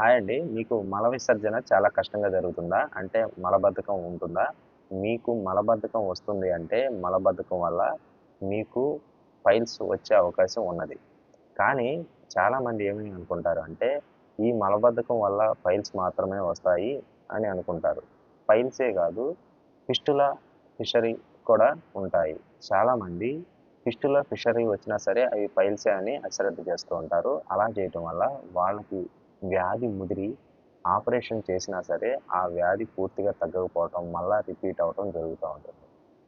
Hi అండి. మీకు మల విసర్జన చాలా కష్టంగా జరుగుతుందా? అంటే మలబద్ధకం ఉంటుందా? మీకు మలబద్ధకం వస్తుంది అంటే మలబద్ధకం వల్ల మీకు ఫైల్స్ వచ్చే అవకాశం ఉన్నది. కానీ చాలామంది ఏమని అనుకుంటారు అంటే ఈ మలబద్ధకం వల్ల ఫైల్స్ మాత్రమే వస్తాయి అని అనుకుంటారు. ఫైల్సే కాదు ఫిస్టుల ఫిషరీ కూడా ఉంటాయి. చాలామంది ఫిస్టుల ఫిషరీ వచ్చినా సరే అవి ఫైల్సే అని అశ్రద్ధ చేస్తూ ఉంటారు. అలా చేయటం వల్ల వాళ్ళకి వ్యాధి ముదిరి ఆపరేషన్ చేసినా సరే ఆ వ్యాధి పూర్తిగా తగ్గకపోవటం మళ్ళీ రిపీట్ అవటం జరుగుతూ ఉంటుంది.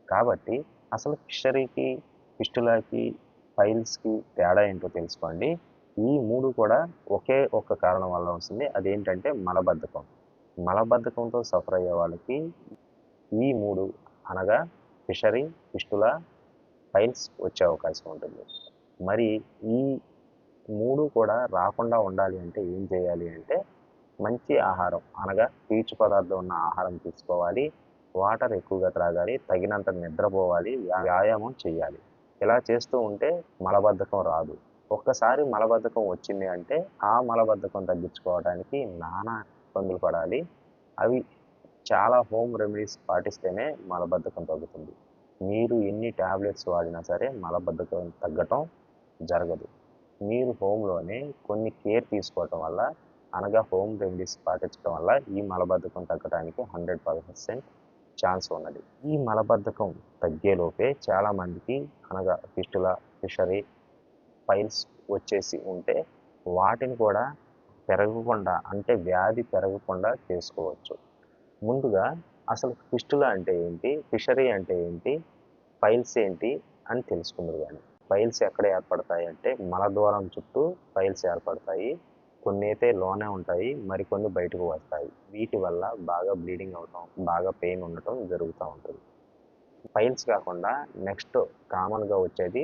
కాబట్టి అసలు ఫిషరీకి ఫిస్టులాకి ఫైల్స్కి తేడా ఏంటో తెలుసుకోండి. ఈ మూడు కూడా ఒకే ఒక కారణం వల్ల వస్తుంది. అదేంటంటే మలబద్ధకం. మలబద్ధకంతో సఫర్ అయ్యే వాళ్ళకి ఈ మూడు అనగా ఫిషరీ ఫిస్టులా ఫైల్స్ వచ్చే అవకాశం ఉంటుంది. మరి ఈ మూడు కూడా రాకుండా ఉండాలి అంటే ఏం చేయాలి అంటే మంచి ఆహారం అనగా పీచు పదార్థం ఉన్న ఆహారం తీసుకోవాలి. వాటర్ ఎక్కువగా త్రాగాలి తగినంత నిద్రపోవాలి వ్యాయామం చేయాలి. ఇలా చేస్తూ ఉంటే మలబద్ధకం రాదు. ఒక్కసారి మలబద్ధకం వచ్చింది అంటే ఆ మలబద్ధకం తగ్గించుకోవడానికి నానా ఇబ్బందులు పడాలి. అవి చాలా హోమ్ రెమెడీస్ పాటిస్తేనే మలబద్ధకం తగ్గుతుంది. మీరు ఎన్ని ట్యాబ్లెట్స్ వాడినా సరే మలబద్ధకం తగ్గటం జరగదు. మీరు హోమ్లోనే కొన్ని కేర్ తీసుకోవటం వల్ల అనగా హోమ్ రెమెడీస్ పాటించడం వల్ల ఈ మలబద్ధకం తగ్గడానికి హండ్రెడ్ పర్సెంట్ ఛాన్స్ ఉన్నది. ఈ మలబద్ధకం తగ్గేలోపే చాలామందికి అనగా ఫిస్టుల ఫిషరీ ఫైల్స్ వచ్చేసి ఉంటే వాటిని కూడా పెరగకుండా అంటే వ్యాధి పెరగకుండా చేసుకోవచ్చు. ముందుగా అసలు ఫిస్టుల అంటే ఏంటి ఫిషరీ అంటే ఏంటి ఫైల్స్ ఏంటి అని తెలుసుకుందరు కానీ ఫైల్స్ ఎక్కడ ఏర్పడతాయి అంటే మలద్వారం చుట్టూ ఫైల్స్ ఏర్పడతాయి. కొన్ని అయితే లోనే ఉంటాయి మరికొన్ని బయటకు వస్తాయి. వీటి వల్ల బాగా బ్లీడింగ్ అవటం బాగా పెయిన్ ఉండటం జరుగుతూ ఉంటుంది. ఫైల్స్ కాకుండా నెక్స్ట్ కామన్గా వచ్చేది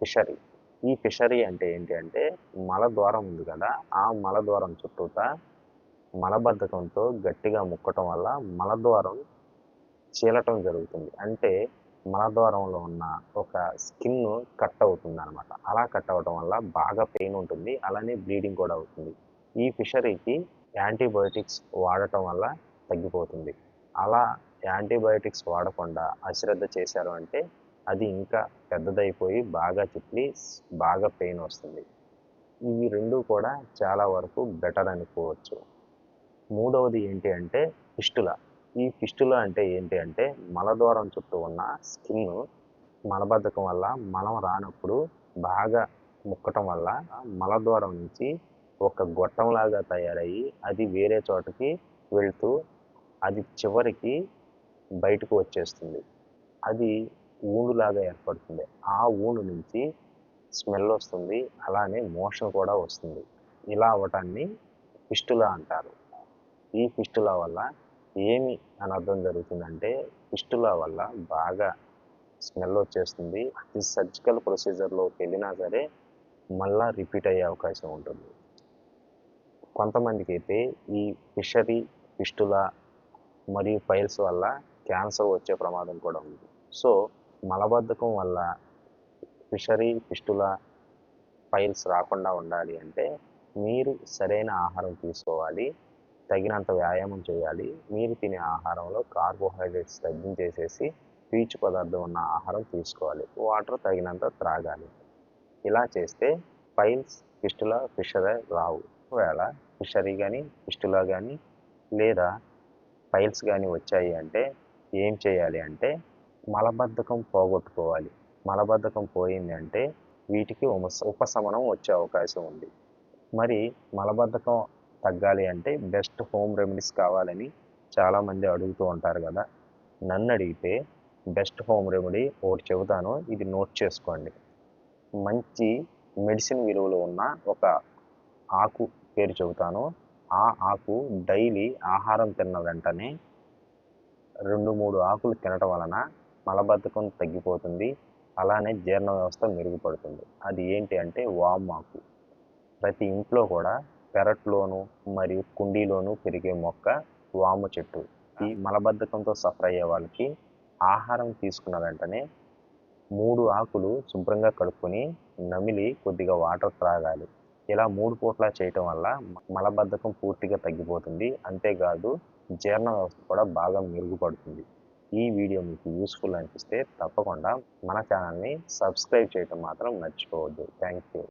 ఫిషరీ. ఈ ఫిషరీ అంటే ఏంటి అంటే మలద్వారం ఉంది కదా ఆ మలద్వారం చుట్టూతా మలబద్ధకంతో గట్టిగా ముక్కటం వల్ల మలద్వారం చీలటం జరుగుతుంది. అంటే మలద్వారంలో ఉన్న ఒక స్కిన్ కట్ అవుతుంది అనమాట అలా కట్ అవ్వటం వల్ల బాగా పెయిన్ ఉంటుంది. అలానే బ్లీడింగ్ కూడా అవుతుంది. ఈ ఫిషరీకి యాంటీబయోటిక్స్ వాడటం వల్ల తగ్గిపోతుంది. అలా యాంటీబయోటిక్స్ వాడకుండా అశ్రద్ధ చేశారు అంటే అది ఇంకా పెద్దదైపోయి బాగా చిట్లి బాగా పెయిన్ వస్తుంది. ఇవి రెండు కూడా చాలా వరకు బెటర్ అనుకోవచ్చు. మూడవది ఏంటి అంటే ఫిస్టుల ఈ ఫిస్టుల అంటే ఏంటి అంటే మలద్వారం చుట్టూ ఉన్న స్కిన్ మలబద్ధకం వల్ల మలం రానప్పుడు బాగా ముక్కటం వల్ల మలద్వారం నుంచి ఒక గొట్టంలాగా తయారయ్యి అది వేరే చోటకి వెళ్తూ అది చివరికి బయటకు వచ్చేస్తుంది. అది ఊనులాగా ఏర్పడుతుంది. ఆ ఊను నుంచి స్మెల్ వస్తుంది. అలానే మోషన్ కూడా వస్తుంది. ఇలా అవ్వటాన్ని ఫిస్టులా అంటారు. ఈ ఫిస్టులా వల్ల ఏమి అనర్థం జరుగుతుందంటే పిస్టుల వల్ల బాగా స్మెల్ వచ్చేస్తుంది. అది సర్జికల్ ప్రొసీజర్లోకి వెళ్ళినా సరే మళ్ళా రిపీట్ అయ్యే అవకాశం ఉంటుంది. కొంతమందికి అయితే ఈ ఫిషరీ పిస్టుల మరియు ఫైల్స్ వల్ల క్యాన్సర్ వచ్చే ప్రమాదం కూడా ఉంది. సో మలబద్ధకం వల్ల ఫిషరీ పిస్టుల ఫైల్స్ రాకుండా ఉండాలి అంటే మీరు సరైన ఆహారం తీసుకోవాలి. తగినంత వ్యాయామం చేయాలి. మీరు తినే ఆహారంలో కార్బోహైడ్రేట్స్ తగ్గించేసేసి పీచు పదార్థం ఉన్న ఆహారం తీసుకోవాలి. వాటర్ తగినంత త్రాగాలి. ఇలా చేస్తే ఫైల్స్ ఫిస్టులా ఫిషరీ రావు. ఒకవేళ ఫిషరీ కానీ ఫిస్టులా కానీ లేదా ఫైల్స్ కానీ వచ్చాయి అంటే ఏం చేయాలి అంటే మలబద్ధకం పోగొట్టుకోవాలి. మలబద్ధకం పోయింది అంటే వీటికి ఉపశ- ఉపశమనం వచ్చే అవకాశం ఉంది. మరి మలబద్ధకం తగ్గాలి అంటే బెస్ట్ హోమ్ రెమెడీస్ కావాలని చాలామంది అడుగుతూ ఉంటారు కదా. నన్ను అడిగితే బెస్ట్ హోమ్ రెమెడీ ఒకటి చెబుతాను ఇది నోట్ చేసుకోండి. మంచి మెడిసిన్ విలువలు ఉన్న ఒక ఆకు పేరు చెబుతాను. ఆ ఆకు డైలీ ఆహారం తిన్న వెంటనే రెండు మూడు ఆకులు తినటం వలన మలబద్ధకం తగ్గిపోతుంది. అలానే జీర్ణ వ్యవస్థ మెరుగుపడుతుంది. అది ఏంటి అంటే వామ్ ఆకు. ప్రతి ఇంట్లో కూడా పెరట్లోను మరియు కుండీలోను పెరిగే మొక్క వాము చెట్టు. ఈ మలబద్ధకంతో సఫర్ అయ్యే వాళ్ళకి ఆహారం తీసుకున్న వెంటనే మూడు ఆకులు శుభ్రంగా కడుక్కొని నమిలి కొద్దిగా వాటర్ త్రాగాలి. ఇలా మూడు పూట్ల చేయటం వల్ల మలబద్ధకం పూర్తిగా తగ్గిపోతుంది. అంతేకాదు జీర్ణ వ్యవస్థ కూడా బాగా మెరుగుపడుతుంది. ఈ వీడియో మీకు యూస్ఫుల్ అనిపిస్తే తప్పకుండా మన ఛానల్ని సబ్స్క్రైబ్ చేయటం మాత్రం మర్చిపోవద్దు. Thank you.